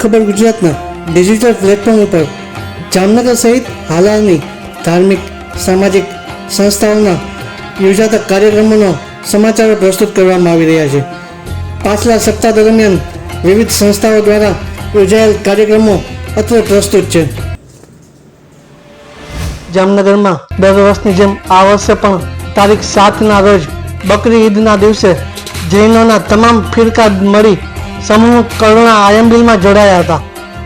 ખબર ગુજરાતના digital platform ઉપર જામનગર સહિત હાલાની ધાર્મિક, સામાજિક સંસ્થાઓના યોજાતા કાર્યક્રમોનો સમાચારો પ્રસ્તુત કરવામાં આવી રહ્યા છે. પાછલા સપ્તાહ દરમિયાન વિવિધ સંસ્થાઓ દ્વારા યોજાયેલ કાર્યક્રમો અત્રે પ્રસ્તુત છે. જામનગરમાં દર વર્ષની જેમ આ વર્ષે પણ તારીખ સાતના રોજ બકરી ઈદના દિવસે જૈનોના તમામ ફિરકા મળી સમૂહ કરુણા આયંબિલમાં જોડાયા હતા.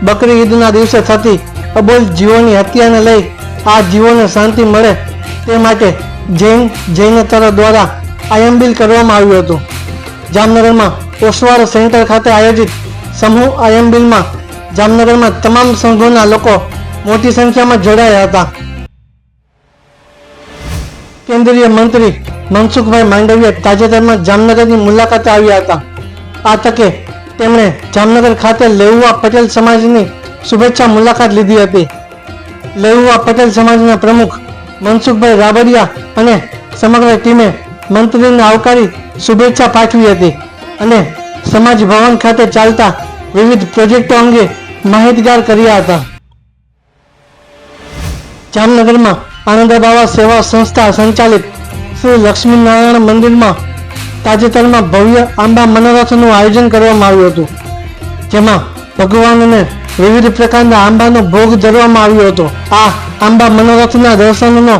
બકરી ઈદના દિવસે થતી અબોલ જીવોની હત્યાને લઈ આ જીવોને શાંતિ મળે તે માટે જૈન જૈનેતરો દ્વારા આયંબિલ કરવામાં આવ્યું હતું. જામનગરમાં ઓસવાડ સેન્ટર ખાતે આયોજિત સમૂહ આયંબિલમાં જામનગરમાં તમામ સંઘોના લોકો મોટી સંખ્યામાં જોડાયા હતા. કેન્દ્રીય મંત્રી મનસુખભાઈ માંડવીએ તાજેતરમાં જામનગરની મુલાકાતે આવ્યા હતા. આ તકે તેમણે જામનગર ખાતે લેઉવા પટેલ સમાજની શુભેચ્છા મુલાકાત લીધી હતી. લેઉવા પટેલ સમાજના પ્રમુખ મનસુખભાઈ રાબડિયા અને સમગ્ર ટીમે મંત્રીને આવકારી શુભેચ્છા પાઠવી હતી અને સમાજ ભવન ખાતે ચાલતા વિવિધ પ્રોજેક્ટો અંગે માહિતગાર કર્યા હતા. જામનગરમાં આનંદબાવા સેવા સંસ્થા સંચાલિત શ્રી લક્ષ્મીનારાયણ મંદિરમાં તાજેતરમાં ભવ્ય આંબા મનોરથનું આયોજન કરવામાં આવ્યું હતું, જેમાં ભગવાનને વિવિધ પ્રકારના આંબાનો ભોગ ધરવામાં આવ્યો હતો. આ આંબા મનોરથના દર્શનનો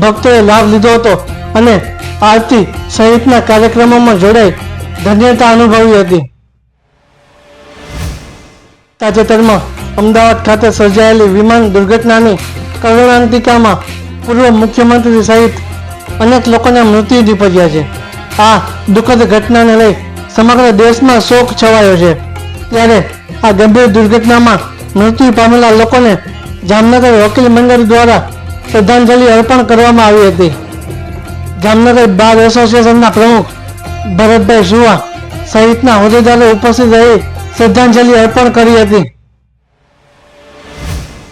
ભક્તોએ લાભ લીધો હતો અને આરતી સહિતના કાર્યક્રમોમાં જોડાઈ ધન્યતા અનુભવી હતી. તાજેતરમાં અમદાવાદ ખાતે સર્જાયેલી વિમાન દુર્ઘટનાની કરુણાંતિકામાં પૂર્વ મુખ્યમંત્રી સહિત અનેક લોકોના મૃત્યુ નીપજ્યા છે. આ દુઃખદ ઘટનાને લઈ સમગ્ર દેશમાં શોક છવાયો છે. ત્યારે આ ગંભીર દુર્ઘટનામાં મૃત્યુ પામેલા લોકોને જામનગર વકીલ મંડળ દ્વારા શ્રદ્ધાંજલિ અર્પણ કરવામાં આવી હતી. જામનગર બાર એસોસિએશનના પ્રમુખ ભરતભાઈ સુવા સહિતના હોદ્દેદારો ઉપસ્થિત રહી શ્રદ્ધાંજલિ અર્પણ કરી હતી.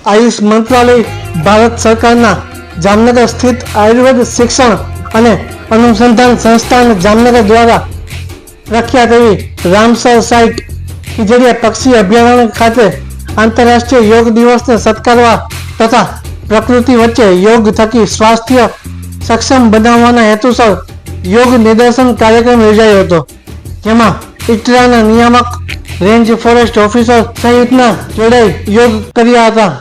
આયુષ મંત્રાલય ભારત સરકારના જામનગર સ્થિત આયુર્વેદ શિક્ષણ અને અનુસંધાન સંસ્થાન જામનગર દ્વારા પ્રખ્યાત એવી રામસર સાઇટ ખીજડીયા પક્ષી અભયારણ્ય ખાતે આંતરરાષ્ટ્રીય યોગ દિવસને સત્કારવા તથા પ્રકૃતિ વચ્ચે યોગ થકી સ્વાસ્થ્ય સક્ષમ બનાવવાના હેતુસર યોગ નિદર્શન કાર્યક્રમ યોજાયો હતો જેમાં ઇટરાના નિયામક રેન્જ ફોરેસ્ટ ઓફિસર સહિતના જોડાઈ યોગ કર્યા હતા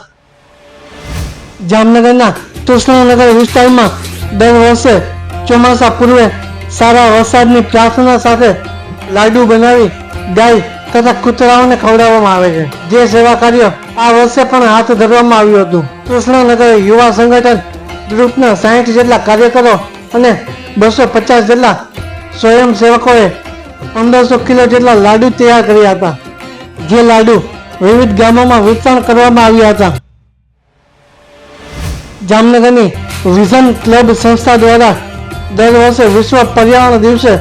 જામનગરના કૃષ્ણનગર વિસ્તારમાં દર વર્ષે ચોમાસા પૂર્વે સારા વરસાદની પ્રાર્થના સાથે લાડુ બનાવી ગાય તથા કૂતરાઓને ખવડાવવામાં આવે છે. જે સેવા કાર્ય આ વર્ષે પણ હાથ ધરવામાં આવ્યું હતું. કૃષ્ણનગર યુવા સંગઠન ગ્રુપના સાહીઠ જેટલા કાર્યકરો અને બસો પચાસ જેટલા સ્વયંસેવકોએ પંદરસો કિલો જેટલા લાડુ તૈયાર કર્યા હતા. જે લાડુ વિવિધ ગામોમાં વિતરણ કરવામાં આવ્યા હતા. જામનગરની વિઝન ક્લબ સંસ્થા દ્વારા દર વર્ષે વિશ્વ પર્યાવરણ દિવસે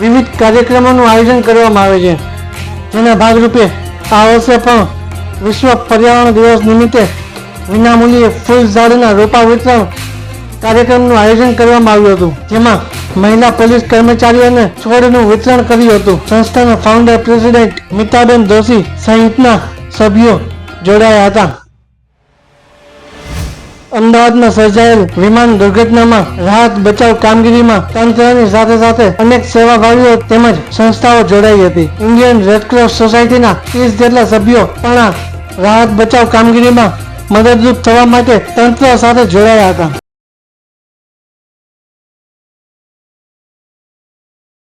વિવિધ કાર્યક્રમોનું આયોજન કરવામાં આવે છે. જેના ભાગરૂપે આ વર્ષે પણ વિશ્વ પર્યાવરણ દિવસ નિમિત્તે વિનામૂલ્યે ફૂલ ઝાડના રોપા વિતરણ કાર્યક્રમનું આયોજન કરવામાં આવ્યું હતું. જેમાં મહિલા પોલીસ કર્મચારીઓને છોડનું વિતરણ કર્યું હતું. સંસ્થાના ફાઉન્ડર પ્રેસિડેન્ટ મિતાબેન દોશી સહિતના સભ્યો જોડાયા હતા. અમદાવાદમાં સર્જાયેલ વિમાન દુર્ઘટનામાં રાહત બચાવ કામગીરીમાં તંત્રની સાથે સાથે અનેક સેવાભાવીઓ તેમજ સંસ્થાઓ જોડાઈ હતી. ઇન્ડિયન રેડક્રોસ સોસાયટીના ત્રીસ જેટલા સભ્યો પણ રાહત બચાવ કામગીરીમાં મદદરૂપ થવા માટે તંત્ર સાથે જોડાયા હતા.